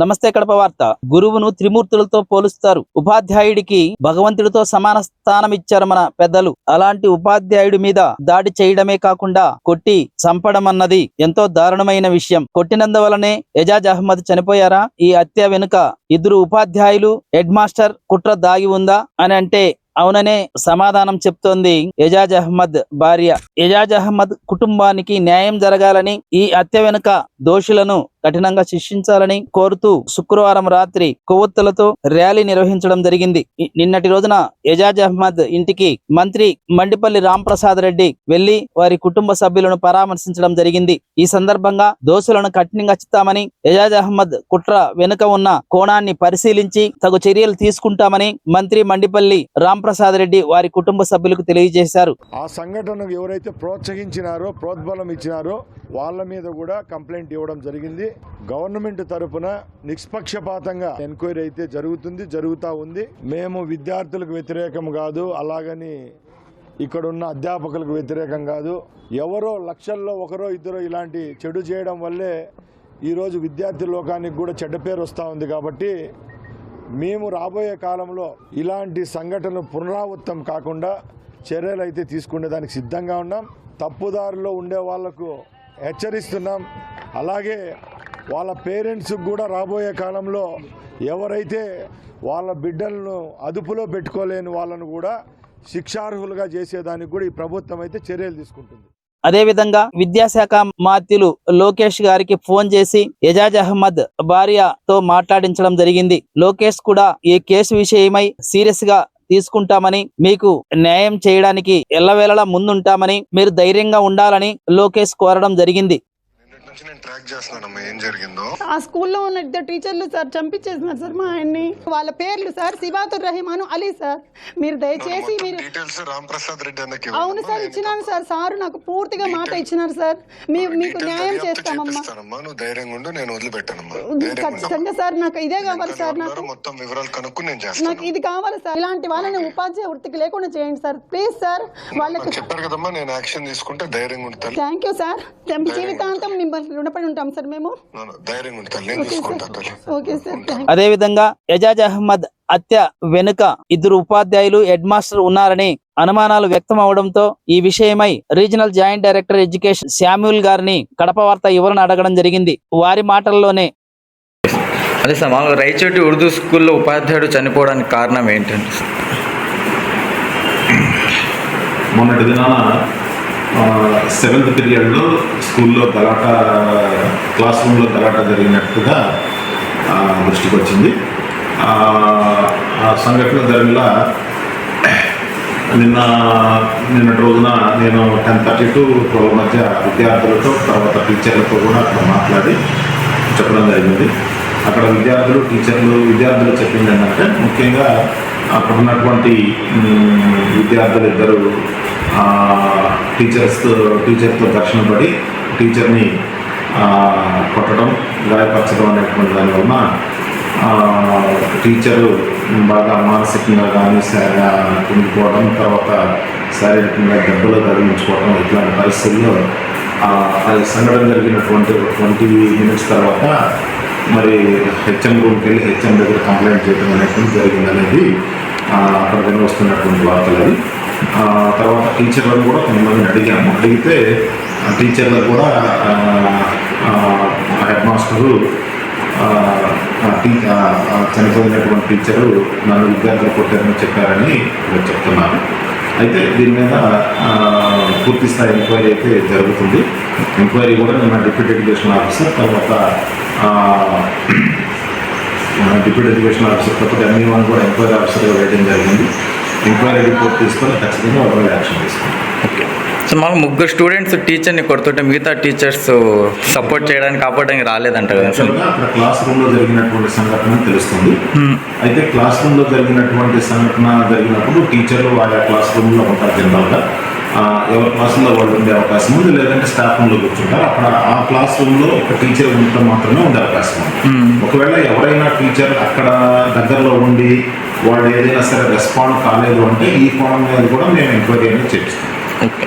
నమస్తే కడప వార్త. గురువును త్రిమూర్తులతో పోలుస్తారు. ఉపాధ్యాయుడికి భగవంతుడితో సమాన స్థానం ఇచ్చారు మన పెద్దలు. అలాంటి ఉపాధ్యాయుడి మీద దాడి చేయడమే కాకుండా కొట్టి చంపడం అన్నది ఎంతో దారుణమైన విషయం. కొట్టినందువలనే ఎజాజ్ అహ్మద్ చనిపోయారా? ఈ హత్య వెనుక ఇద్దరు ఉపాధ్యాయులు హెడ్ మాస్టర్ కుట్ర దాగి ఉందా? అని అంటే అవుననే సమాధానం చెప్తోంది ఎజాజ్ అహ్మద్ భార్య. ఎజాజ్ అహ్మద్ కుటుంబానికి న్యాయం జరగాలని ఈ హత్య వెనుక దోషులను కఠినంగా శిక్షించాలని కోరుతూ శుక్రవారం రాత్రి కొవ్వొత్తులతో ర్యాలీ నిర్వహించడం జరిగింది. నిన్నటి రోజున ఎజాజ్ అహ్మద్ ఇంటికి మంత్రి మండిపల్లి రాంప్రసాద్ రెడ్డి వెళ్ళి వారి కుటుంబ సభ్యులను పరామర్శించడం జరిగింది. ఈ సందర్భంగా దోషులను కఠినంగా చిత్తామని ఎజాజ్ అహ్మద్ కుట్ర వెనుక ఉన్న కోణాన్ని పరిశీలించి తగు చర్యలు తీసుకుంటామని మంత్రి మండిపల్లి రాంప్రసాద్ రెడ్డి వారి కుటుంబ సభ్యులకు తెలియజేశారు. ఆ సంఘటనకు ఎవరైతే ప్రోత్సహించినారో ప్రోద్బలం ఇచ్చినారో వాళ్ళ మీద కూడా కంప్లైంట్ ఇవ్వడం జరిగింది. గవర్నమెంట్ తరపున నిష్పక్షపాతంగా ఎంక్వైరీ అయితే జరుగుతుంది జరుగుతూ ఉంది. మేము విద్యార్థులకు వ్యతిరేకం కాదు అలాగని ఇక్కడ ఉన్న అధ్యాపకులకు వ్యతిరేకం కాదు. ఎవరో లక్షల్లో ఒకరో ఇద్దరో ఇలాంటి చెడు చేయడం వల్లే ఈరోజు విద్యార్థి లోకానికి కూడా చెడ్డ పేరు వస్తూ ఉంది కాబట్టి మేము రాబోయే కాలంలో ఇలాంటి సంఘటనలు పునరావృతం కాకుండా చర్యలు అయితే తీసుకునే దానికి సిద్ధంగా ఉన్నాం. తప్పుదారిలో ఉండే వాళ్ళకు హెచ్చరిస్తున్నాం. అలాగే వాళ్ళ పేరెంట్స్కి కూడా రాబోయే కాలంలో ఎవరైతే వాళ్ళ బిడ్డలను అదుపులో పెట్టుకోలేని వాళ్ళను కూడా శిక్షార్హులుగా చేసేదానికి కూడా ఈ ప్రభుత్వం అయితే చర్యలు తీసుకుంటుంది. అదేవిధంగా విద్యాశాఖ మాత్యులు లోకేష్ గారికి ఫోన్ చేసి ఎజాజ్ అహ్మద్ భార్యతో మాట్లాడించడం జరిగింది. లోకేష్ కూడా ఈ కేసు విషయమై సీరియస్గా తీసుకుంటామని మీకు న్యాయం చేయడానికి ఎల్లవేళలా ముందుంటామని మీరు ధైర్యంగా ఉండాలని లోకేష్ కోరడం జరిగింది. నుంచి నేను ట్రాక్ చేస్తున్నానమ్మా ఏం జరిగిందో? ఆ స్కూల్లో ఉన్న ఇద్దరు టీచర్లు సార్ చంపించేసినారు సార్ మా ఆయన్ని. వాళ్ళ పేర్లు సార్ సిబాతుర్ రహీమాను అలీ సార్. మీరు దయచేసి మీరు డీటెయిల్స్ రామ్ ప్రసాద్ రెడ్డి అన్నకి అవును సార్ ఇచ్చినాను సార్. సారు నాకు పూర్తిగా మాట ఇచ్చినారు సార్. మీకు న్యాయం చేస్తామమ్మా. నువ్వు ధైర్యంగా ఉండు నేను వదిలిపెట్టానమ్మా. ఖచ్చితంగా సార్ నాకు ఇదే కావాలి సార్ నాకు మొత్తం వివరాలు కనుక్కుని నేను నాకు ఇది కావాలి సార్. ఇలాంటి వాళ్ళని ఉపాధ్యాయ వృత్తికి లేకుండా చేయండి సార్. ప్లీజ్ సార్ వాళ్ళకి చెప్పారు కదమ్మా నేను యాక్షన్ తీసుకుంటే ధైర్యంగా ఉంటాను థ్యాంక్ యూ సార్ జీవితాంతం మిమ్మల్ని రుణపడి ఉంటాం సార్ మేము? ఓకే సార్ అదేవిధంగా ఎజాజ్ అహ్మద్ హత్య వెనుక ఇద్దరు ఉపాధ్యాయులు హెడ్ మాస్టర్ ఉన్నారని అనుమానాలు వ్యక్తం అవడంతో ఈ విషయమై regional joint director education Samuel గారిని కడప వార్త వివరణ అడగడం జరిగింది. వారి మాటల్లోనే అదే సార్ మామూలుగా రైచోటి ఉర్దూ స్కూల్లో ఉపాధ్యాయుడు చనిపోవడానికి కారణం ఏంటంటే మొన్నటి దినాన సెవెంత్ పీరియడ్లో స్కూల్లో గలాట క్లాస్ రూమ్లో గలాట జరిగినట్టుగా దృష్టికి వచ్చింది. ఆ, ఆ సంఘటన జరిగిన నిన్న నిన్నటి రోజున నేను టెన్ థర్టీ టు ట్వెల్వ్ మధ్య విద్యార్థులతో తర్వాత టీచర్లతో కూడా అక్కడ మాట్లాడి చెప్పడం జరిగింది. అక్కడ విద్యార్థులు టీచర్లు విద్యార్థులు చెప్పింది ఏంటంటే ముఖ్యంగా అక్కడ ఉన్నటువంటి విద్యార్థులు ఇద్దరు టీచర్స్తో టీచర్స్ టీచర్తో ఘర్షణ పడి టీచర్ని కొట్టడం గాయపరచడం అనేటువంటి దాని వలన టీచరు బాగా మానసికంగా కానీ కుంగిపోవడం తర్వాత శారీరకంగా దెబ్బలు తగిలించుకోవడం ఇట్లాంటి పరిస్థితుల్లో ఆ, అది సంఘటన జరిగినటువంటి ట్వంటీ మినిట్స్ తర్వాత మరి హెచ్ఎం రూమ్కి వెళ్ళి హెచ్ఎం దగ్గర కంప్లైంట్ చేయడం అనేటువంటి జరిగింది అనేది ఆ, అక్కడ వస్తున్నటువంటి వార్తలు అది తర్వాత టీచర్లను కూడా కొంతమందిని అడిగాము. అడిగితే ఆ టీచర్లు కూడా హెడ్ మాస్టరు చనిపోయినటువంటి టీచరు నన్ను విద్యార్థులు కొట్టారని చెప్పారని చెప్తున్నాను అయితే దీని మీద పూర్తి స్థాయి ఎంక్వైరీ అయితే జరుగుతుంది. ఎంక్వైరీ కూడా నిన్న డిప్యూటీ ఎడ్యుకేషన్ ఆఫీసర్ తర్వాత మన డిప్యూటీ ఎడ్యుకేషన్ ఆఫీసర్ తర్వాత ఎంఈ వన్ కూడా ఎంక్వైరీ ఆఫీసర్గా వేయడం జరిగింది. ఎంక్వైరీ రిపోర్ట్ తీసుకొని ఖచ్చితంగా వాళ్ళు యాక్షన్ తీసుకుంటాం. సో మాకు ముగ్గురు స్టూడెంట్స్ టీచర్ని కొడుతుంటే మిగతా టీచర్స్ సపోర్ట్ చేయడానికి కాపాడడానికి రాలేదంట కదా యాక్చువల్గా అక్కడ క్లాస్ రూమ్లో జరిగినటువంటి సంఘటన తెలుస్తుంది. అయితే క్లాస్ రూమ్లో జరిగినటువంటి సంఘటన జరిగినప్పుడు టీచర్లు ఆయా క్లాస్ రూమ్లో ఉంటారు జనరల్గా. ఆ, ఎవరి క్లాసుల్లో వాళ్ళు ఉండే అవకాశం ఉంది లేదంటే స్టాఫ్ రూమ్లో కూర్చుంటారు. అక్కడ ఆ క్లాస్ రూమ్లో ఒక టీచర్ ఉండటం మాత్రమే ఉండే అవకాశం ఉంది. ఒకవేళ ఎవరైనా టీచర్ అక్కడ దగ్గరలో ఉండి వాళ్ళు ఏదైనా సరే రెస్పాండ్ కాలేదు అంటే ఈ కోణం మీద కూడా మేము ఎంక్వైరీ అనేది చేపిస్తాం. ఓకే.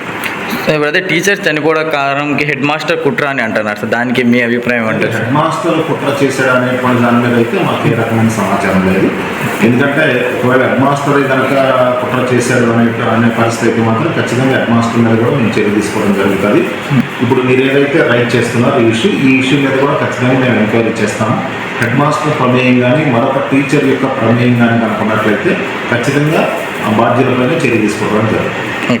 సో ఇప్పుడైతే టీచర్స్ చనిపోవడం కారణంకి హెడ్ మాస్టర్ కుట్ర అని అంటున్నారు. సార్ దానికి మీ అభిప్రాయం అంటే హెడ్ మాస్టర్ కుట్ర చేశాడు అనేటువంటి దాని మీద అయితే మాకు ఏ రకమైన సమాచారం లేదు. ఎందుకంటే ఒకవేళ హెడ్ మాస్టర్ కనుక కుట్ర చేశాడు అనే అనే పరిస్థితి అయితే మాత్రం ఖచ్చితంగా హెడ్ మాస్టర్ మీద కూడా మేము చర్య తీసుకోవడం జరుగుతుంది. ఇప్పుడు మీరు ఏదైతే రైట్ చేస్తున్నారో ఈ ఇష్యూ ఈ ఇష్యూ మీద కూడా ఖచ్చితంగా మేము ఎంక్వైరీ చేస్తాము. హెడ్ మాస్టర్ ప్రమేయం కానీ మరొక టీచర్ యొక్క ప్రమేయం కానీ కనుకున్నట్లయితే ఖచ్చితంగా ఆ బాధ్యులపైన చర్య తీసుకోవడం జరుగుతుంది.